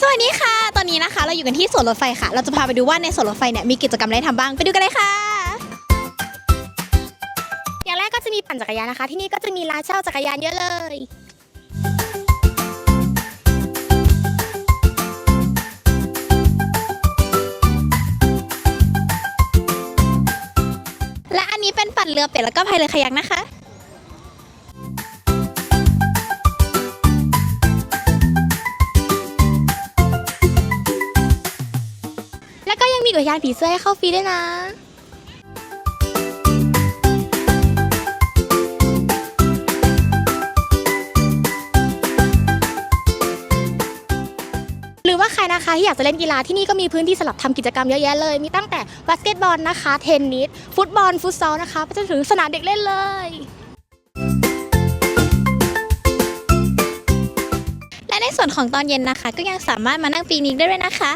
สวัสดีค่ะ ตอนนี้นะคะ เราอยู่กันที่สวนรถไฟค่ะ เราจะพาไปดูว่าในสวนรถไฟเนี่ยมีกิจกรรมอะไรทำบ้าง ไปดูกันเลยค่ะ อย่างแรกก็จะมีปั่นจักรยานนะคะ ที่นี่ก็จะมีร้านเช่าจักรยานเยอะเลย และอันนี้เป็นปั่นเรือเป็ดแล้วก็พายเรือคายักนะคะ ก็ยังมีอุทยานผีเสื้อให้เข้าฟรีด้วยนะหรือว่าใครนะคะที่อยากจะเล่นกีฬาที่นี่ก็มีพื้นที่สำหรับทำกิจกรรมเยอะแยะเลย มีตั้งแต่บาสเกตบอลนะคะ เทนนิส ฟุตบอล ฟุตซอลนะคะไปจนถึงสนามเด็กเล่นเลย และในส่วนของตอนเย็นนะคะ ก็ยังสามารถมานั่งปีกนิกได้ด้วยนะคะ